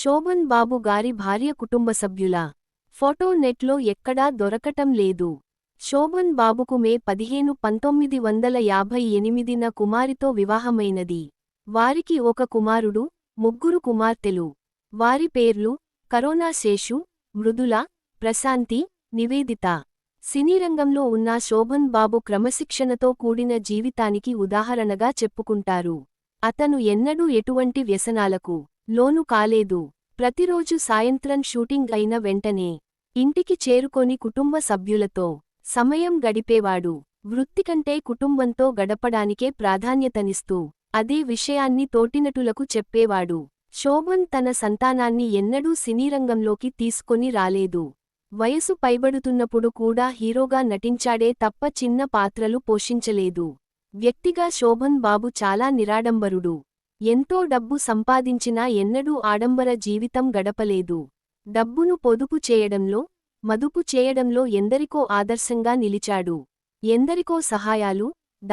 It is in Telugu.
శోభన్ బాబు గారి భార్య కుటుంబ సభ్యుల ఫోటో నెట్లో ఎక్కడా దొరకటం లేదు. శోభన్ బాబుకు మే పదిహేను పంతొమ్మిది వందల యాభై ఎనిమిదిన కుమారితో వివాహమైనది. వారికి ఒక కుమారుడు ముగ్గురు కుమార్తెలు. వారి పేర్లు కరోనా శేషు మృదుల ప్రశాంతి నివేదిత. సినీ రంగంలో ఉన్న శోభన్ బాబు క్రమశిక్షణతో కూడిన జీవితానికి ఉదాహరణగా చెప్పుకుంటారు. అతను ఎన్నడూ ఎటువంటి వ్యసనాలకు లోను కాలేదు. ప్రతిరోజు సాయంత్రం షూటింగ్ అయిన వెంటనే ఇంటికి చేరుకొని కుటుంబ సభ్యులతో సమయం గడిపేవాడు. వృత్తికంటే కుటుంబంతో గడపడానికే ప్రాధాన్యతనిస్తూ అదే విషయాన్ని తోటినటులకు చెప్పేవాడు. శోభన్ తన సంతానాన్ని ఎన్నడూ సినీరంగంలోకి తీసుకొని రాలేదు. వయసు పైబడుతున్నప్పుడు కూడా హీరోగా నటించాడే తప్ప చిన్న పాత్రలు పోషించలేదు. వ్యక్తిగా శోభన్ బాబు చాలా నిరాడంబరుడు. ఎంతో డబ్బు సంపాదించినా ఎన్నడూ ఆడంబర జీవితం గడపలేదు. డబ్బును పొదుపు చేయడంలో మదుపు చేయడంలో ఎందరికో ఆదర్శంగా నిలిచాడు. ఎందరికో సహాయాలు